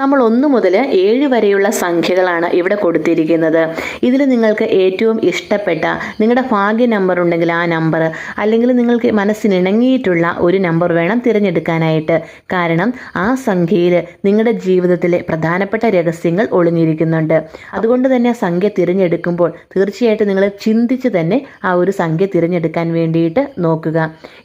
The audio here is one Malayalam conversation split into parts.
നമ്മൾ ഒന്ന് മുതൽ ഏഴ് വരെയുള്ള സംഖ്യകളാണ് ഇവിടെ കൊടുത്തിരിക്കുന്നത്. ഇതിൽ നിങ്ങൾക്ക് ഏറ്റവും ഇഷ്ടപ്പെട്ട നിങ്ങളുടെ ഭാഗ്യ നമ്പർ ഉണ്ടെങ്കിൽ ആ നമ്പർ അല്ലെങ്കിൽ നിങ്ങൾക്ക് മനസ്സിനിണങ്ങിയിട്ടുള്ള ഒരു നമ്പർ വേണം തിരഞ്ഞെടുക്കാനായിട്ട്. കാരണം ആ സംഖ്യയിൽ നിങ്ങളുടെ ജീവിതത്തിലെ പ്രധാനപ്പെട്ട രഹസ്യങ്ങൾ ഒളിഞ്ഞിരിക്കുന്നുണ്ട്. അതുകൊണ്ട് തന്നെ സംഖ്യ തിരഞ്ഞെടുക്കുമ്പോൾ തീർച്ചയായിട്ടും നിങ്ങൾ ചിന്തിച്ച് തന്നെ ആ ഒരു സംഖ്യ തിരഞ്ഞെടുക്കാൻ വേണ്ടിയിട്ട് നോക്കുക.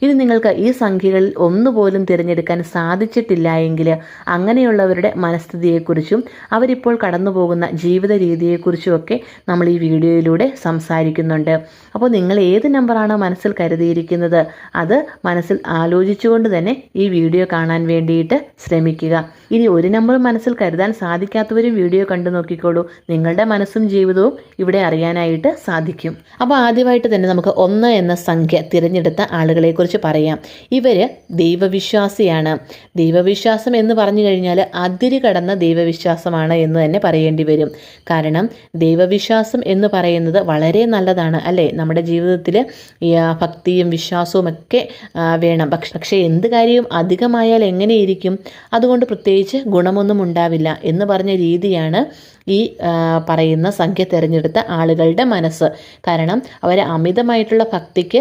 ഇത് നിങ്ങൾക്ക് ഈ സംഖ്യകളിൽ ഒന്നുപോലും തിരഞ്ഞെടുക്കാൻ സാധിച്ചിട്ടില്ല എങ്കിൽ അങ്ങനെയുള്ളവരുടെ മനസ്ഥിതിയെക്കുറിച്ചും അവരിപ്പോൾ കടന്നു പോകുന്ന ജീവിത രീതിയെക്കുറിച്ചുമൊക്കെ നമ്മൾ ഈ വീഡിയോയിലൂടെ സംസാരിക്കുന്നുണ്ട്. അപ്പോൾ നിങ്ങൾ ഏത് നമ്പറാണോ മനസ്സിൽ കരുതിയിരിക്കുന്നത് അത് മനസ്സിൽ ആലോചിച്ചുകൊണ്ട് തന്നെ ഈ വീഡിയോ കാണാൻ വേണ്ടിയിട്ട് ശ്രമിക്കുക. ഇനി ഒരു നമ്പർ മനസ്സിൽ കരുതാൻ സാധിക്കാത്തവരും വീഡിയോ കണ്ടു നോക്കിക്കോളൂ. നിങ്ങളുടെ മനസ്സും ജീവിതവും ഇവിടെ അറിയാനായിട്ട് സാധിക്കും. അപ്പോൾ ആദ്യമായിട്ട് തന്നെ നമുക്ക് ഒന്ന് എന്ന സംഖ്യ തിരഞ്ഞെടുത്ത ആളുകളെക്കുറിച്ച് പറയാം. ഇവർ ദൈവവിശ്വാസിയാണ്. ദൈവവിശ്വാസം എന്ന് പറഞ്ഞു കഴിഞ്ഞാൽ അതിര് കടന്ന ദൈവവിശ്വാസമാണ് എന്ന് തന്നെ പറയേണ്ടി വരും. കാരണം ദൈവവിശ്വാസം എന്ന് പറയുന്നത് വളരെ നല്ലതാണ് അല്ലേ? നമ്മുടെ ജീവിതത്തിൽ ഭക്തിയും വിശ്വാസവും ഒക്കെ വേണം. പക്ഷെ പക്ഷേ എന്ത് കാര്യവും അധികമായാൽ എങ്ങനെയിരിക്കും? അതുകൊണ്ട് പ്രത്യേകിച്ച് ഗുണമൊന്നും ഉണ്ടാവില്ല എന്ന് പറഞ്ഞ രീതിയാണ് ഈ പറയുന്ന സംഖ്യ തിരഞ്ഞെടുത്ത ആളുകളുടെ മനസ്സ്. കാരണം അവർ അമിതമായിട്ടുള്ള ഭക്തിക്ക്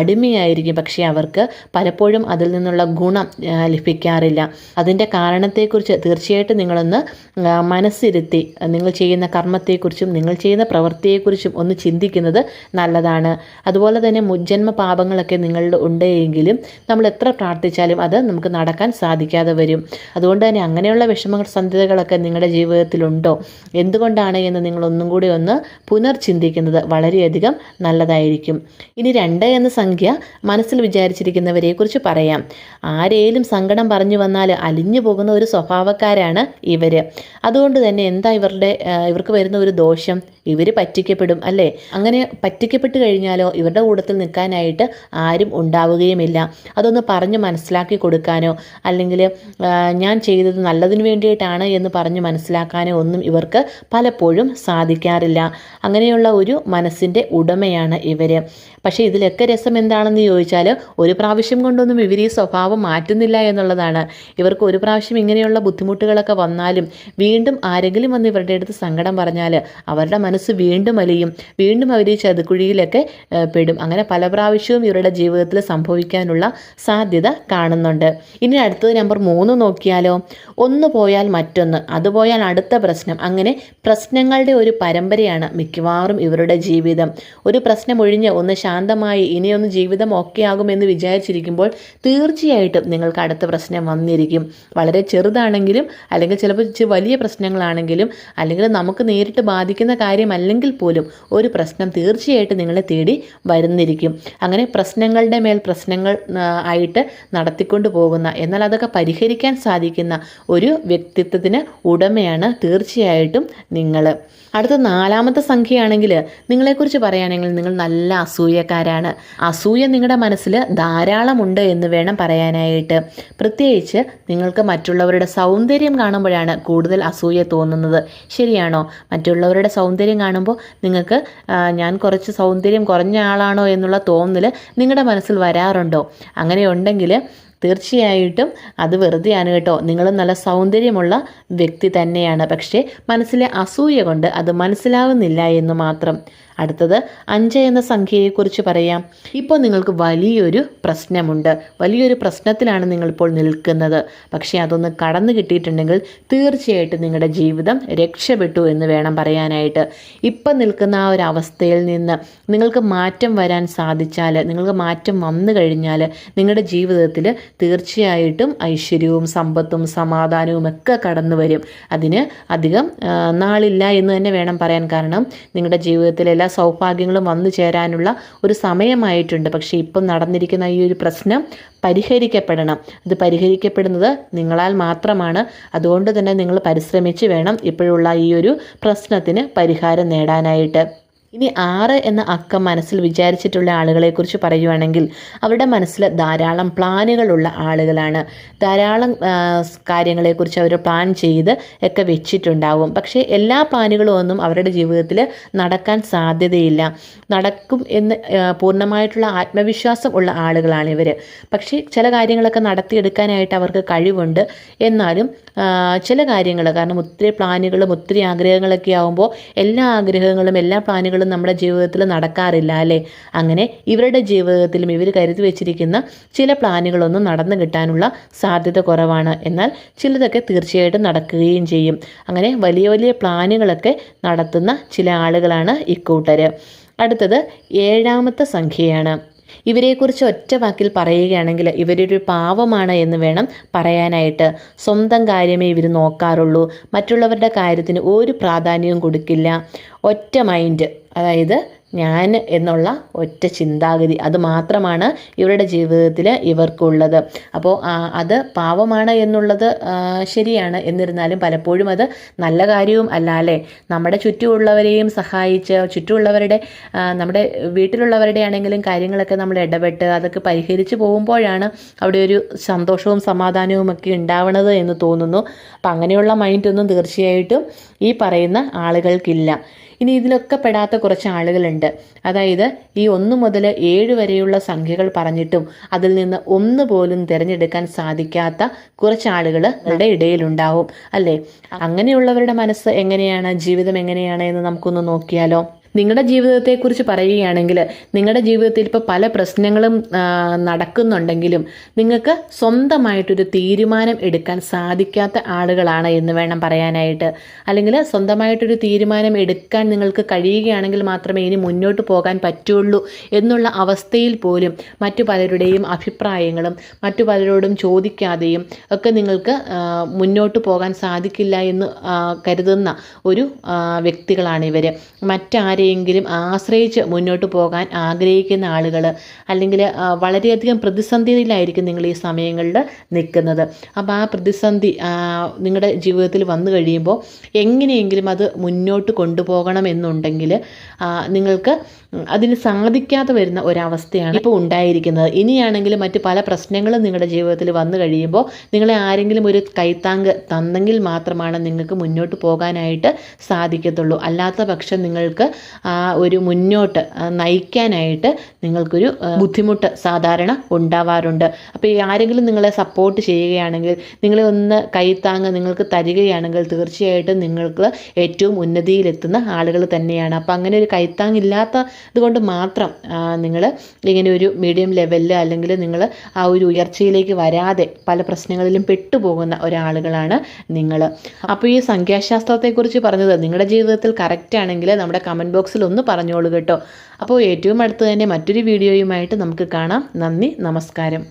അടിമയായിരിക്കും. പക്ഷേ അവർക്ക് പലപ്പോഴും അതിൽ നിന്നുള്ള ഗുണം ലഭിക്കാറില്ല. അതിന്റെ കാരണത്തെക്കുറിച്ച് തീർച്ചയായിട്ടും നിങ്ങളൊന്ന് മനസ്സിരുത്തി. നിങ്ങൾ ചെയ്യുന്ന കർമ്മത്തെക്കുറിച്ചും നിങ്ങൾ ചെയ്യുന്ന പ്രവൃത്തിയെക്കുറിച്ചും ഒന്ന് ചിന്തിക്കുന്നത് നല്ലതാണ്. അതുപോലെ തന്നെ മുജ്ജന്മ പാപങ്ങളൊക്കെ നിങ്ങളിൽ ഉണ്ടെങ്കിലും നമ്മൾ എത്ര പ്രാർത്ഥിച്ചാലും അത് നമുക്ക് നടക്കാൻ സാധിക്കാതെ വരും. അതുകൊണ്ട് തന്നെ അങ്ങനെയുള്ള വിഷമങ്ങൾ സന്ധ്യതകളൊക്കെ നിങ്ങളുടെ ജീവിതത്തിലുണ്ടോ? എന്തുകൊണ്ടാണ് എന്ന് നിങ്ങൾ ഒന്നും കൂടി ഒന്ന് പുനർചിന്തിക്കുന്നത് വളരെയധികം നല്ലതായിരിക്കും. ഇനി രണ്ട് എന്ന സംഖ്യ മനസ്സിൽ വിചാരിച്ചിരിക്കുന്നവരെ കുറിച്ച് പറയാം. ആരേലും സങ്കടം പറഞ്ഞു വന്നാൽ അലിഞ്ഞു പോകുന്ന ഒരു സ്വഭാവക്കാരാണ് ഇവർ അതുകൊണ്ട് തന്നെ എന്താ ഇവരുടെ ഇവർക്ക് വരുന്ന ഒരു ദോഷം? ഇവർ പറ്റിക്കപ്പെടും അല്ലേ? അങ്ങനെ പറ്റിക്കപ്പെട്ട് കഴിഞ്ഞാലോ ഇവരുടെ കൂട്ടത്തിൽ നിൽക്കാനായിട്ട് ആരും ഉണ്ടാവുകയുമില്ല. അതൊന്ന് പറഞ്ഞ് മനസ്സിലാക്കി കൊടുക്കാനോ അല്ലെങ്കിൽ ഞാൻ ചെയ്തത് നല്ലതിന് വേണ്ടിയിട്ടാണ് എന്ന് പറഞ്ഞ് മനസ്സിലാക്കാനോ ഒന്നും ഇവർക്ക് പലപ്പോഴും സാധിക്കാറില്ല. അങ്ങനെയുള്ള ഒരു മനസ്സിന്റെ ഉടമയാണ് ഇവർ പക്ഷേ ഇതിലൊക്കെ രസം എന്താണെന്ന് ചോദിച്ചാൽ ഒരു പ്രാവശ്യം കൊണ്ടൊന്നും ഇവർ ഈ സ്വഭാവം മാറ്റുന്നില്ല എന്നുള്ളതാണ്. ഇവർക്ക് ഒരു പ്രാവശ്യം ഇങ്ങനെയുള്ള ബുദ്ധിമുട്ടുകളൊക്കെ വന്നാലും വീണ്ടും ആരെങ്കിലും വന്ന് ഇവരുടെ അടുത്ത് സങ്കടം പറഞ്ഞാൽ അവരുടെ മനസ്സ് വീണ്ടും അലിയും. വീണ്ടും അവർ ചതുക്കുഴിയിലൊക്കെ പെടും. അങ്ങനെ പല പ്രാവശ്യവും ഇവരുടെ ജീവിതത്തിൽ സംഭവിക്കാനുള്ള സാധ്യത കാണുന്നുണ്ട്. ഇനി അടുത്തത് നമ്പർ മൂന്ന് നോക്കിയാലോ? ഒന്ന് പോയാൽ മറ്റൊന്ന് അത് പോയാൽ അടുത്ത പ്രശ്നം. അങ്ങനെ പ്രശ്നങ്ങളുടെ ഒരു പരമ്പരയാണ് മിക്കവാറും ഇവരുടെ ജീവിതം. ഒരു പ്രശ്നം ഒഴിഞ്ഞ് ഒന്ന് ശാന്തമായി ഇനിയൊന്ന് ജീവിതം ഓക്കെ ആകുമെന്ന് വിചാരിച്ചിരിക്കുമ്പോൾ തീർച്ചയായിട്ടും നിങ്ങൾക്ക് അടുത്ത പ്രശ്നം വന്നിരിക്കും. വളരെ ചെറുതാണെങ്കിലും അല്ലെങ്കിൽ ചിലപ്പോൾ വലിയ പ്രശ്നങ്ങളാണെങ്കിലും അല്ലെങ്കിൽ നമുക്ക് നേരിട്ട് ബാധിക്കുന്ന കാര്യമല്ലെങ്കിൽ പോലും ഒരു പ്രശ്നം തീർച്ചയായിട്ടും നിങ്ങളെ തേടി വരുന്നിരിക്കും. അങ്ങനെ പ്രശ്നങ്ങളുടെ മേൽ പ്രശ്നങ്ങൾ ആയിട്ട് നടത്തിക്കൊണ്ട് പോകുന്ന എന്നാൽ അതൊക്കെ പരിഹരിക്കാൻ സാധിക്കുന്ന ഒരു വ്യക്തിത്വത്തിന് ഉടമയാണ് തീർച്ചയായിട്ടും നിങ്ങൾ അടുത്ത നാലാമത്തെ സംഖ്യയാണെങ്കിൽ നിങ്ങളെക്കുറിച്ച് പറയുകയാണെങ്കിൽ നിങ്ങൾ നല്ല അസൂയക്കാരാണ്. അസൂയ നിങ്ങളുടെ മനസ്സിൽ ധാരാളമുണ്ട് എന്ന് വേണം പറയാനായിട്ട്. പ്രത്യേകിച്ച് നിങ്ങൾക്ക് മറ്റുള്ളവരുടെ സൗന്ദര്യം കാണുമ്പോഴാണ് കൂടുതൽ അസൂയ തോന്നുന്നത്. ശരിയാണോ? മറ്റുള്ളവരുടെ സൗന്ദര്യം കാണുമ്പോൾ നിങ്ങൾക്ക് ഞാൻ കുറച്ച് സൗന്ദര്യം കുറഞ്ഞ ആളാണോ എന്നുള്ള തോന്നൽ നിങ്ങളുടെ മനസ്സിൽ വരാറുണ്ടോ? അങ്ങനെ ഉണ്ടെങ്കിൽ തീർച്ചയായിട്ടും അത് വെറുതെയാണ് കേട്ടോ. നിങ്ങൾ നല്ല സൗന്ദര്യമുള്ള വ്യക്തി തന്നെയാണ്. പക്ഷേ മനസ്സിലെ അസൂയ കൊണ്ട് അത് മനസ്സിലാവുന്നില്ല എന്ന് മാത്രം. അടുത്തത് അഞ്ച് എന്ന സംഖ്യയെക്കുറിച്ച് പറയാം. ഇപ്പോൾ നിങ്ങൾക്ക് വലിയൊരു പ്രശ്നമുണ്ട്. വലിയൊരു പ്രശ്നത്തിലാണ് നിങ്ങളിപ്പോൾ നിൽക്കുന്നത്. പക്ഷേ അതൊന്ന് കടന്നു കിട്ടിയിട്ടുണ്ടെങ്കിൽ തീർച്ചയായിട്ടും നിങ്ങളുടെ ജീവിതം രക്ഷപ്പെട്ടു എന്ന് വേണം പറയാനായിട്ട്. ഇപ്പം നിൽക്കുന്ന ആ ഒരു അവസ്ഥയിൽ നിന്ന് നിങ്ങൾക്ക് മാറ്റം വരാൻ സാധിച്ചാൽ നിങ്ങൾക്ക് മാറ്റം വന്നു കഴിഞ്ഞാൽ നിങ്ങളുടെ ജീവിതത്തിൽ തീർച്ചയായിട്ടും ഐശ്വര്യവും സമ്പത്തും സമാധാനവും ഒക്കെ കടന്നു വരും. അതിന് അധികം നാളില്ല എന്ന് തന്നെ വേണം പറയാൻ കാരണം നിങ്ങളുടെ ജീവിതത്തിലെ എല്ലാ സൗഭാഗ്യങ്ങളും വന്നു ചേരാനുള്ള ഒരു സമയമായിട്ടുണ്ട്. പക്ഷേ ഇപ്പം നടന്നിരിക്കുന്ന ഈ ഒരു പ്രശ്നം പരിഹരിക്കപ്പെടണം. അത് പരിഹരിക്കപ്പെടുന്നത് നിങ്ങളാൽ മാത്രമാണ്. അതുകൊണ്ട് തന്നെ നിങ്ങൾ പരിശ്രമിച്ച് വേണം ഇപ്പോഴുള്ള ഈ ഒരു പ്രശ്നത്തിന് പരിഹാരം നേടാനായിട്ട്. ഇനി ആറ് എന്ന അക്കം മനസ്സിൽ വിചാരിച്ചിട്ടുള്ള ആളുകളെക്കുറിച്ച് പറയുവാണെങ്കിൽ അവരുടെ മനസ്സിൽ ധാരാളം പ്ലാനുകളുള്ള ആളുകളാണ്. ധാരാളം കാര്യങ്ങളെ കുറിച്ച് കാര്യങ്ങളെക്കുറിച്ച് അവർ പ്ലാൻ ചെയ്ത് ഒക്കെ വെച്ചിട്ടുണ്ടാവും. പക്ഷേ എല്ലാ പ്ലാനുകളും ഒന്നും അവരുടെ ജീവിതത്തിൽ നടക്കാൻ സാധ്യതയില്ല. നടക്കും എന്ന് പൂർണമായിട്ടുള്ള ആത്മവിശ്വാസം ഉള്ള ആളുകളാണ് ഇവർ. പക്ഷേ ചില കാര്യങ്ങളൊക്കെ നടത്തിയെടുക്കാനായിട്ട് അവർക്ക് കഴിവുണ്ട്. എന്നാലും ചില കാര്യങ്ങൾ കാരണം ഒത്തിരി പ്ലാനുകളും ഒത്തിരി ആഗ്രഹങ്ങളൊക്കെ ആകുമ്പോൾ എല്ലാ ആഗ്രഹങ്ങളും എല്ലാ പ്ലാനുകളും നമ്മുടെ ജീവിതത്തിൽ നടക്കാറില്ല അല്ലേ? അങ്ങനെ ഇവരുടെ ജീവിതത്തിലും ഇവർ കരുതി വെച്ചിരിക്കുന്ന ചില പ്ലാനുകളൊന്നും നടന്നു കിട്ടാനുള്ള സാധ്യത കുറവാണ്. എന്നാൽ ചിലതൊക്കെ തീർച്ചയായിട്ടും നടക്കുകയും ചെയ്യും. അങ്ങനെ വലിയ വലിയ പ്ലാനുകളൊക്കെ നടത്തുന്ന ചില ആളുകളാണ് ഇക്കൂട്ടർ അടുത്തത് ഏഴാമത്തെ സംഖ്യയാണ്. ഇവരെക്കുറിച്ച് ഒറ്റ വാക്കിൽ പറയുകയാണെങ്കിൽ ഇവരൊരു പാവമാണ് എന്ന് വേണം പറയാനായിട്ട്. സ്വന്തം കാര്യമേ ഇവർ നോക്കാറുള്ളൂ. മറ്റുള്ളവരുടെ കാര്യത്തിന് ഒരു പ്രാധാന്യവും കൊടുക്കില്ല. ഒറ്റ മൈൻഡ്. അതായത് ഞാൻ എന്നുള്ള ഒറ്റ ചിന്താഗതി അത് മാത്രമാണ് ഇവരുടെ ജീവിതത്തിൽ ഇവർക്കുള്ളത്. അപ്പോൾ അത് പാവമാണ് എന്നുള്ളത് ശരിയാണ്. എന്നിരുന്നാലും പലപ്പോഴും അത് നല്ല കാര്യവും അല്ല അല്ലേ? നമ്മുടെ ചുറ്റുമുള്ളവരെയും സഹായിച്ച് ചുറ്റുമുള്ളവരുടെ നമ്മുടെ വീട്ടിലുള്ളവരുടെ ആണെങ്കിലും കാര്യങ്ങളൊക്കെ നമ്മൾ ഇടപെട്ട് അതൊക്കെ പരിഹരിച്ച് പോകുമ്പോഴാണ് അവിടെ ഒരു സന്തോഷവും സമാധാനവും ഒക്കെ ഉണ്ടാവണത് എന്ന് തോന്നുന്നു. അപ്പം അങ്ങനെയുള്ള മൈൻഡൊന്നും തീർച്ചയായിട്ടും ഈ പറയുന്ന ആളുകൾക്കില്ല. ഇനി ഇതിലൊക്കെ പെടാത്ത കുറച്ച് ആളുകളുണ്ട്. അതായത് ഈ ഒന്ന് മുതൽ ഏഴ് വരെയുള്ള സംഖ്യകൾ പറഞ്ഞിട്ടും അതിൽ നിന്ന് ഒന്ന് പോലും തിരഞ്ഞെടുക്കാൻ സാധിക്കാത്ത കുറച്ച് ആളുകൾ നമ്മുടെ ഇടയിലുണ്ടാവും. അല്ലേ? അങ്ങനെയുള്ളവരുടെ മനസ്സ് എങ്ങനെയാണ്? ജീവിതം എങ്ങനെയാണ് എന്ന് നമുക്കൊന്ന് നോക്കിയാലോ? നിങ്ങളുടെ ജീവിതത്തെക്കുറിച്ച് പറയുകയാണെങ്കിൽ നിങ്ങളുടെ ജീവിതത്തിൽ ഇപ്പോൾ പല പ്രശ്നങ്ങളും നടക്കുന്നുണ്ടെങ്കിലും നിങ്ങൾക്ക് സ്വന്തമായിട്ടൊരു തീരുമാനം എടുക്കാൻ സാധിക്കാത്ത ആളുകളാണ് എന്ന് വേണം പറയാനായിട്ട്. അല്ലെങ്കിൽ സ്വന്തമായിട്ടൊരു തീരുമാനം എടുക്കാൻ നിങ്ങൾക്ക് കഴിയുകയാണെങ്കിൽ മാത്രമേ ഇനി മുന്നോട്ട് പോകാൻ പറ്റുള്ളൂ എന്നുള്ള അവസ്ഥയിൽ പോലും മറ്റു പലരുടെയും അഭിപ്രായങ്ങളും മറ്റു പലരോടും ചോദിക്കാതെയും ഒക്കെ നിങ്ങൾക്ക് മുന്നോട്ട് പോകാൻ സാധിക്കില്ല എന്ന് കരുതുന്ന ഒരു വ്യക്തികളാണ് ഇവർ മറ്റാരെയെങ്കിലും ആശ്രയിച്ച് മുന്നോട്ട് പോകാൻ ആഗ്രഹിക്കുന്ന ആളുകൾ അല്ലെങ്കിൽ വളരെയധികം പ്രതിസന്ധിയിലായിരിക്കും നിങ്ങൾ ഈ സമയങ്ങളിൽ നിൽക്കുന്നത്. അപ്പോൾ ആ പ്രതിസന്ധി നിങ്ങളുടെ ജീവിതത്തിൽ വന്നു കഴിയുമ്പോൾ എങ്ങനെയെങ്കിലും അത് മുന്നോട്ട് കൊണ്ടുപോകണം എന്നുണ്ടെങ്കിൽ നിങ്ങൾക്ക് അതിന് സാധിക്കാതെ വരുന്ന ഒരവസ്ഥയാണ് ഇപ്പോൾ ഉണ്ടായിരിക്കുന്നത്. ഇനിയാണെങ്കിൽ മറ്റ് പല പ്രശ്നങ്ങളും നിങ്ങളുടെ ജീവിതത്തിൽ വന്നു കഴിയുമ്പോൾ നിങ്ങളെ ആരെങ്കിലും ഒരു കൈത്താങ്ക് തന്നെങ്കിൽ മാത്രമാണ് നിങ്ങൾക്ക് മുന്നോട്ട് പോകാനായിട്ട് സാധിക്കത്തുള്ളൂ. അല്ലാത്ത പക്ഷം നിങ്ങൾക്ക് ആ ഒരു മുന്നോട്ട് നയിക്കാനായിട്ട് നിങ്ങൾക്കൊരു ബുദ്ധിമുട്ട് സാധാരണ ഉണ്ടാവാറുണ്ട്. അപ്പോൾ ഈ ആരെങ്കിലും നിങ്ങളെ സപ്പോർട്ട് ചെയ്യുകയാണെങ്കിൽ നിങ്ങളെ ഒന്ന് കൈത്താങ്ങ് നിങ്ങൾക്ക് തരികയാണെങ്കിൽ തീർച്ചയായിട്ടും നിങ്ങൾക്ക് ഏറ്റവും ഉന്നതിയിലെത്തുന്ന ആളുകൾ തന്നെയാണ്. അപ്പോൾ അങ്ങനെ ഒരു കൈത്താങ് ഇല്ലാത്ത ഇതുകൊണ്ട് മാത്രം നിങ്ങൾ ഇങ്ങനെ ഒരു മീഡിയം ലെവലിൽ അല്ലെങ്കിൽ നിങ്ങൾ ആ ഒരു ഉയർച്ചയിലേക്ക് വരാതെ പല പ്രശ്നങ്ങളിലും പെട്ടുപോകുന്ന ഒരാളുകളാണ് നിങ്ങൾ അപ്പോൾ ഈ സംഖ്യാശാസ്ത്രത്തെക്കുറിച്ച് പറഞ്ഞത് നിങ്ങളുടെ ജീവിതത്തിൽ കറക്റ്റ് ആണെങ്കിൽ നമ്മുടെ കമന്റ് ബോക്സിൽ ഒന്ന് പറഞ്ഞോളൂ കേട്ടോ. അപ്പോൾ ഏറ്റവും അടുത്ത് തന്നെ മറ്റൊരു വീഡിയോയുമായിട്ട് നമുക്ക് കാണാം. നന്ദി നമസ്കാരം.